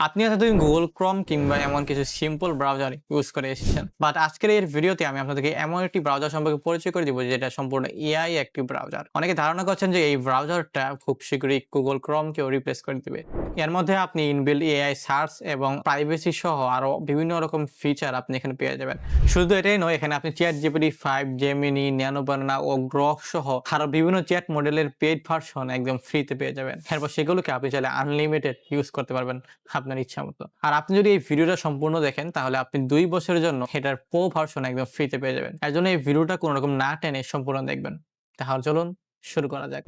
আপনি এতদিন গুগল ক্রম কিংবা এমন কিছু সিম্পল ব্রাউজার ইউজ করে এসেছেন বাট আজকের এই ভিডিওতে আমি আপনাদেরকে এমন একটি ব্রাউজার সম্পর্কে পরিচয় করে দিব যেটা সম্পূর্ণ এআই একটি ব্রাউজার অনেকে ধারণা করছেন যে এই ব্রাউজারটা খুব শীঘ্রই গুগল ক্রমকেও রিপ্লেস করে দিবে। এর মধ্যে আপনি ইনবিল্ড এআই সার্চ এবং প্রাইভেসি সহ আরও বিভিন্ন রকম ফিচার আপনি এখানে পেয়ে যাবেন। শুধু এটাই নয়, এখানে আপনি ChatGPT five Gemini Nano Banana ও গ্রক সহ আরও বিভিন্ন চ্যাট মডেলের পেড ভার্সন একদম ফ্রিতে পেয়ে যাবেন। এরপর সেগুলোকে আপনি চাইলে আনলিমিটেড ইউজ করতে পারবেন। আপনার ইচ্ছা মতো। আর আপনি যদি এই ভিডিওটা সম্পূর্ণ দেখেন, তাহলে আপনি দুই বছরের জন্য এটার প্রো ভার্সন একদম ফ্রিতে পেয়ে যাবেন। এর জন্য এই ভিডিওটা কোনো রকম না টেনে সম্পূর্ণ দেখবেন। তাহলে চলুন শুরু করা যাক।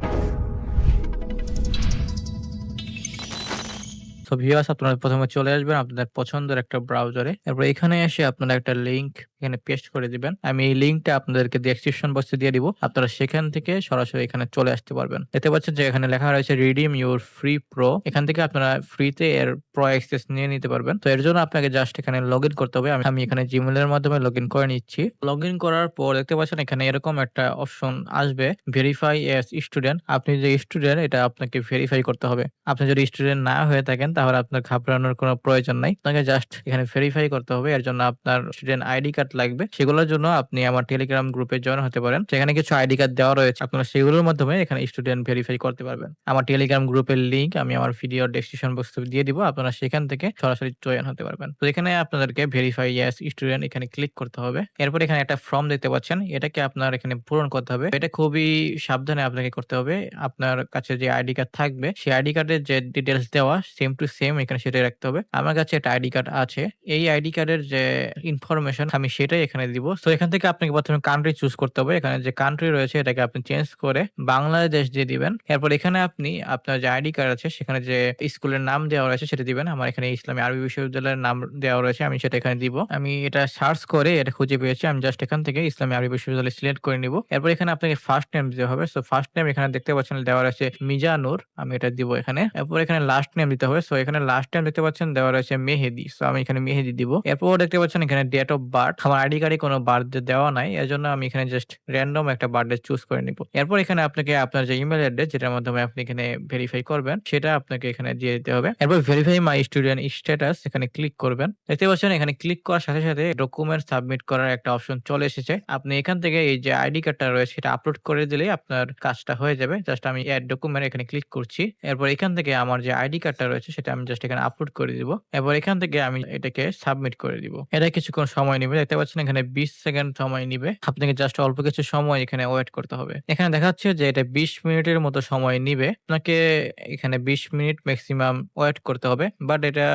তো ভিউয়ার্স আপনারা প্রথমে চলে আসবেন আপনাদের পছন্দের একটা ব্রাউজারে এরপর এখানে এসে আপনারা একটা লিংক এখানে পেস্ট করে দিবেন। আমি এই লিংকটা আপনাদেরকে ডেসক্রিপশন বক্সে দিয়ে দিব। আপনারা সেখান থেকে সরাসরি এখানে চলে আসতে পারবেন। দেখতে পাচ্ছেন যে এখানে লেখা রয়েছে রিডিম ইউর ফ্রি প্রো এখান থেকে আপনারা ফ্রিতে এর প্রো অ্যাক্সেস নিয়ে নিতে পারবেন। তো এর জন্য আপনাকে জাস্ট এখানে লগ করতে হবে। আমি এখানে জিমেলের মাধ্যমে লগ করে নিচ্ছি। লগ করার পর দেখতে পাচ্ছেন এখানে এরকম একটা অপশন আসবে ভেরিফাই এস স্টুডেন্ট আপনি যে স্টুডেন্ট এটা আপনাকে ভেরিফাই করতে হবে। আপনি যদি স্টুডেন্ট না হয়ে থাকেন তাহলে আপনার ঘাবড়ানোর কোনো প্রয়োজন নাই। আপনাকে জাস্ট এখানে ভেরিফাই করতে হবে। এর জন্য আপনার স্টুডেন্ট আইডি কার্ড লাগবে। সেগুলোর জন্য আপনি আমার টেলিগ্রাম গ্রুপে জয়েন হতে পারেন। সেখানে কিছু আইডি কার্ড দেওয়া রয়েছে। আপনারা সেগুলোর মাধ্যমে এখানে স্টুডেন্ট ভেরিফাই করতে পারবেন। আমার টেলিগ্রাম গ্রুপের লিঙ্ক আমি আমার ভিডিও ডেসক্রিপশন বক্সে দিয়ে দিব। আপনারা সেখান থেকে সরাসরি জয়েন হতে পারবেন। তো এখানে আপনাদেরকে ভেরিফাই ইয়াস স্টুডেন্ট এখানে ক্লিক করতে হবে। এরপর এখানে একটা ফর্ম দেখতে পাচ্ছেন। এটাকে আপনার এখানে পূরণ করতে হবে। এটা খুবই সাবধানে আপনাকে করতে হবে। আপনার কাছে যে আইডি কার্ড থাকবে, সেই আইডি কার্ডের যে ডিটেলস দেওয়া সেম টু সেম এখানে সেটাই রাখতে হবে। আমার কাছে একটা আইডি কার্ড আছে। এই আইডি কার্ডের যে ইনফরমেশন আমি সেটাই এখানে দিব। তো এখান থেকে আপনাকে প্রথমে কান্ট্রি চুজ করতে হবে। এখানে যে কান্ট্রি রয়েছে, এটাকে আপনি চেঞ্জ করে বাংলাদেশ দিয়ে দিবেন। এরপর এখানে আপনি আপনার যে আইডি কার্ড আছে, সেখানে যে স্কুলের নাম দেওয়া রয়েছে, সেটা দিবেন। আমার এখানে ইসলামী আরবি বিশ্ববিদ্যালয়ের নাম দেওয়া রয়েছে, আমি সেটা এখানে দিব। আমি এটা সার্চ করে এটা খুঁজে পেয়েছি। আমি জাস্ট এখান থেকে ইসলামী আরবি বিশ্ববিদ্যালয় সিলেক্ট করে নিব। এরপর এখানে আপনাকে ফার্স্ট নেম দিতে হবে। সো ফার্স্ট নেম এখানে দেখতে পাচ্ছেন দেওয়া রয়েছে মিজানুর। আমি এটা দিব এখানে। এরপর এখানে লাস্ট নেম দিতে হবে। সো এখানে লাস্ট টাইম দেখতে পাচ্ছেন দেওয়া রয়েছে মেহেদি। সো আমি এখানে মেহেদি দিব। এরপর দেখতে পাচ্ছেন এখানে ডেট অফ বার্থ আমার আইডি কার্ডে কোনো বার্থডে দেওয়া নাই। এর জন্য আমি এখানে জাস্ট র্যান্ডম একটা বার্থডে চুজ করে নিব। এরপর এখানে আপনাকে আপনার যে ইমেল অ্যাড্রেস যেটার মাধ্যমে আপনি এখানে ভেরিফাই করবেন, সেটা আপনাকে এখানে দিয়ে দিতে হবে। এরপর ভেরিফাই মাই স্টুডেন্ট স্ট্যাটাস এখানে ক্লিক করবেন। দেখতে পাচ্ছেন এখানে ক্লিক করার সাথে সাথে ডকুমেন্ট সাবমিট করার একটা অপশন চলে এসেছে। আপনি এখান থেকে এই যে আইডি কার্ডটা রয়েছে, সেটা আপলোড করে দিলে আপনার কাজটা হয়ে যাবে। জাস্ট আমি অ্যাড ডকুমেন্ট এখানে ক্লিক করছি। এরপর এখান থেকে আমার যে আইডি কার্ডটা রয়েছে, সেটা আমি জাস্ট এখানে আপলোড করে দিব। এরপর এখান থেকে আমি এটাকে সাবমিট করে দিব। এটা কিছুক্ষণ সময় নেবে। দেখতে পাচ্ছেন এখানে বিশ সেকেন্ড সময় নিবে। আপনাকে জাস্ট অল্প কিছু সময় এখানে ওয়েট করতে হবে। এখানে দেখাচ্ছে যে এটা বিশ মিনিটের মতো সময় নিবে। আপনাকে এখানে বিশ মিনিট ম্যাক্সিমাম ওয়েট করতে হবে। বাট এটা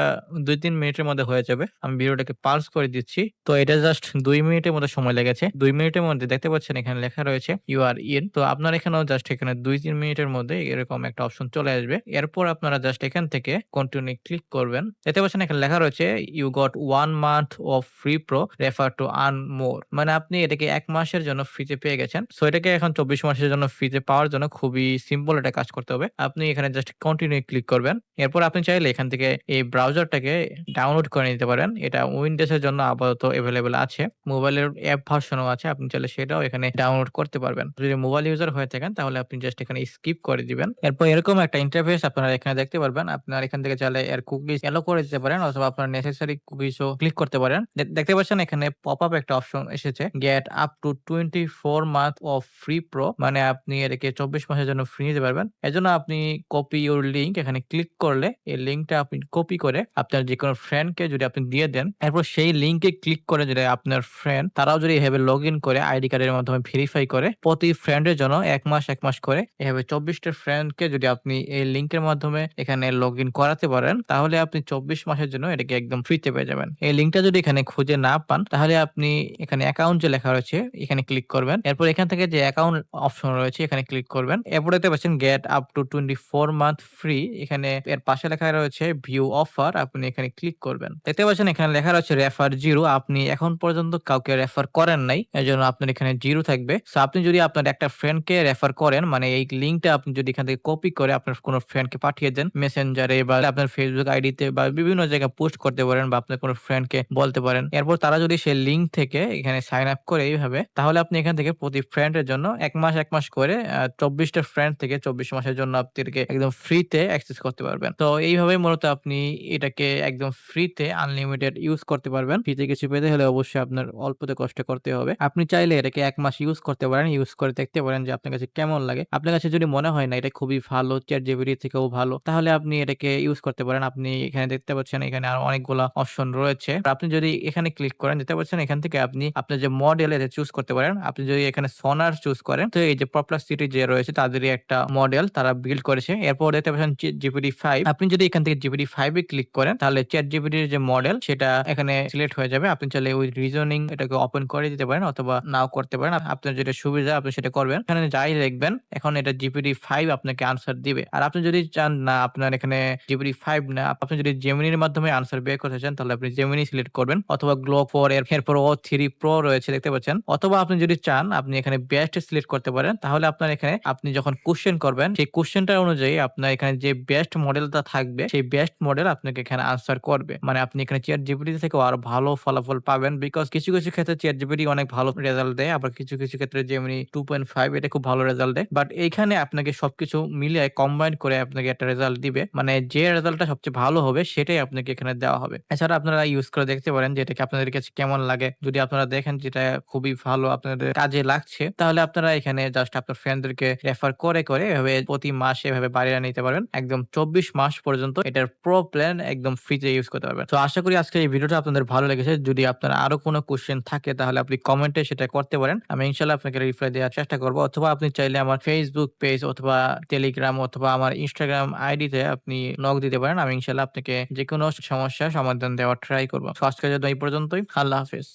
দুই তিন মিনিটের মধ্যে হয়ে যাবে। আমি ভিডিওটাকে পালস করে দিচ্ছি। তো এটা জাস্ট দুই মিনিটের মতো সময় লেগেছে। দুই মিনিটের মধ্যে দেখতে পাচ্ছেন এখানে লেখা রয়েছে ইউ আর ইন তো আপনার এখানেও জাস্ট এখানে দুই তিন মিনিটের মধ্যে এরকম একটা অপশন চলে আসবে। এরপর আপনারা জাস্ট এখান থেকে কন্টিনিউ ক্লিক করবেন। দেখতে পাচ্ছেন এখানে লেখা রয়েছে you got one month of free pro refer to earn more মানে আপনি এটাকে এক মাসের জন্য ফ্রিতে পেয়ে গেছেন। সো এটাকে এখন চব্বিশ মাসের জন্য ফ্রিতে পাওয়ার জন্য খুবই সিম্পল এটা কাজ করতে হবে। আপনি এখানে জাস্ট কন্টিনিউ ক্লিক করবেন। এরপর আপনি চাইলে এখান থেকে এই ব্রাউজারটাকে ডাউনলোড করে নিতে পারেন। এটা উইন্ডোজের জন্য আপাতত অ্যাভেলেবেল আছে। মোবাইলের অ্যাপ ভার্সনও আছে। আপনি চাইলে সেটাও এখানে ডাউনলোড করতে পারবেন। যদি মোবাইল ইউজার হয়ে থাকেন, তাহলে আপনি জাস্ট এখানে স্কিপ করে দিবেন। এরপর এরকম একটা ইন্টারফেস আপনারা এখানে দেখতে পারবেন। আপনার এখান থেকে চাইলে এর কুকিজ এলো করে দিতে পারেন অথবা আপনার নেসেসারি কুকিজও ক্লিক করতে পারেন। দেখতে পাচ্ছেন এখানে পপ আপ একটা অপশন এসেছে। Get up to twenty four month of free pro মানে আপনি এটাকে চব্বিশ মাসের জন্য ফ্রি নিতে পারবেন। এজন্য আপনি কপি ইউর লিঙ্ক এখানে ক্লিক করলে এই লিঙ্কটা আপনি কপি করে আপনার যে কোনো ফ্রেন্ডকে যদি আপনি দিয়ে দেন, এরপর সেই লিঙ্কে ক্লিক করে যদি আপনার ফ্রেন্ড তারাও যদি এভাবে লগ ইন করে আইডি কার্ডের মাধ্যমে ভেরিফাই করে, প্রতি ফ্রেন্ডের জন্য এক মাস এক মাস করে এভাবে চব্বিশটা ফ্রেন্ডকে যদি আপনি এই লিঙ্কের মাধ্যমে এখানে লগ ইন করাতে পারেন, তাহলে আপনি চব্বিশ মাসের জন্য এটাকে একদম ফ্রিতে পেয়ে যাবেন। এই লিঙ্কটা যদি এখানে খুঁজে না পান, তাহলে আপনি এখানে অ্যাকাউন্ট যে লেখা রয়েছে, এখানে ক্লিক করবেন। এরপর এখান থেকে যে অ্যাকাউন্ট অপশন রয়েছে, এখানে ক্লিক করবেন। এরপর দেখতে পাচ্ছেন get up to twenty four month free এখানে এর পাশে লেখা রয়েছে ভিউ অফার আপনি এখানে ক্লিক করবেন। দেখতে পাচ্ছেন এখানে লেখা রয়েছে রেফার জিরো আপনি এখন পর্যন্ত কাউকে রেফার করেন নাই এর জন্য আপনার এখানে জিরো থাকবে। সো আপনি যদি আপনার একটা ফ্রেন্ডকে রেফার করেন মানে এই লিঙ্কটা আপনি যদি এখান থেকে কপি করে আপনার কোনো ফ্রেন্ডকে পাঠিয়ে দেন মেসেঞ্জারে বা চাইলে আপনার Facebook আইডিতে বা বিভিন্ন জায়গায় পোস্ট করতে পারেন বা আপনার কোনো ফ্রেন্ডকে বলতে পারেন। এরপর তারা যদি সেই লিঙ্ক থেকে এখানে সাইন আপ করে এইভাবে তাহলে আপনি এখান থেকে প্রতি ফ্রেন্ডের জন্য ১ মাস, ১ মাস করে আ ২৪ টা ফ্রেন্ড থেকে ২৪ মাসের জন্য আপনাদেরকে একদম ফ্রিতে অ্যাক্সেস করতে পারবেন। তো এইভাবেই মূলত আপনি এটাকে একদম ফ্রিতে আনলিমিটেড ইউজ করতে পারবেন। ফ্রিতে কিছু পেতে হলে অবশ্যই আপনার অল্পতে কষ্ট করতে হবে। আপনি চাইলে এটাকে এক মাস ইউজ করতে পারেন। ইউজ করে দেখতে পারেন যে আপনার কাছে কেমন লাগে। আপনার কাছে যদি মনে হয় না এটা খুবই ভালো, ChatGPT থেকেও ভালো, তাহলে আপনি এটাকে ইউজ করতে পারেন। আপনি এখানে দেখতে পাচ্ছেন, এখানে আরও অনেকগুলা অপশন রয়েছে। আপনি যদি এখানে ক্লিক করেন, দেখতে পাচ্ছেন এখান থেকে আপনি, আপনার যে মডেল এটা চুজ করতে পারেন। আপনি যদি এখানে Sonar চুজ করেন, তো এই যে Perplexity যে রয়েছে, তাদেরই একটা মডেল তারা বিল্ড করেছে। এরপর দেখতে পাচ্ছেন জি GPT-5 আপনি যদি এখান থেকে GPT-5 এ ক্লিক করেন, তাহলে ChatGPT এর যে মডেল সেটা এখানে সিলেক্ট হয়ে যাবে। আপনি চাইলে ওই রিজনিং এটাকে ওপেন করে দিতে পারেন অথবা নাও করতে পারেন। আপনার যেটা সুবিধা, আপনি সেটা করবেন। এখানে যাই লিখবেন এখন এটা GPT-5 আপনাকে আনসার দিবে। আর আপনি যদি চান না, আপনার এখানে GPT-5 না আপনি যদি জেমিনির মাধ্যমে আনসার বের করতে চান তাহলে আপনি জেমিনি সিলেক্ট করবেন অথবা গ্লো ফোর এর এরপর O3 Pro রয়েছে দেখতে পাচ্ছেন। অথবা আপনি যদি চান আপনি এখানে বেস্ট সিলেক্ট করতে পারেন। তাহলে আপনার এখানে আপনি যখন কোয়েশ্চেন করবেন সেই কোয়েশ্চেনটার অনুযায়ী আপনার এখানে যে বেস্ট মডেলটা থাকবে সেই বেস্ট মডেল আপনাকে এখানে আনসার করবে। মানে আপনি এখানে চেয়ার জিপিটি থেকে আরও ভালো ফলাফল পাবেন। বিকজ কিছু, কিছু ক্ষেত্রে ChatGPT অনেক ভালো রেজাল্ট দেয়। আবার কিছু, কিছু ক্ষেত্রে জেমিনি টু পয়েন্ট ফাইভ এটা খুব ভালো রেজাল্ট দেয়। বাট এইখানে আপনাকে সবকিছু মিলিয়ে কম্বাইন করে আপনাকে একটা রেজাল্ট দিবে। মানে যে রেজাল্টটা সবচেয়ে ভালো হবে সেটাই আপনাকে এখানে দেওয়া হবে। এছাড়া আপনারা ইউজ করে দেখতে পারেন যে এটা কি আপনাদের কাছে কেমন লাগে। যদি আপনারা দেখেন যেটা খুবই ভালো আপনাদের কাজে লাগছে তাহলে আপনারা এখানে জাস্ট আপনার ফ্রেন্ডদেরকে রেফার করে, করে এভাবে প্রতি মাসে এভাবে বাড়িয়ে নিতে পারবেন। একদম ২৪ মাস পর্যন্ত এটার প্রো প্ল্যান একদম ফ্রিতে ইউজ করতে পারবেন। তো আশা করি আজকে এই ভিডিওটা আপনাদের ভালো লেগেছে। যদি আপনার আরও কোনো কোয়েশ্চেন থাকে তাহলে আপনি কমেন্টে সেটা করতে পারেন। আমি ইনশাল্লাহ আপনাকে রিপ্লাই দেওয়ার চেষ্টা করব অথবা আপনি চাইলে আমার ফেসবুক পেজ অথবা টেলিগ্রাম অথবা আমার Instagram আইডিতে আপনি নক দিতে পারেন। আমি ইনশাআল্লাহ আপনাকে যে কোনো সমস্যার সমাধান দেওয়ার ট্রাই করব আজকে জন্য এই পর্যন্তই। আল্লাহ হাফেজ।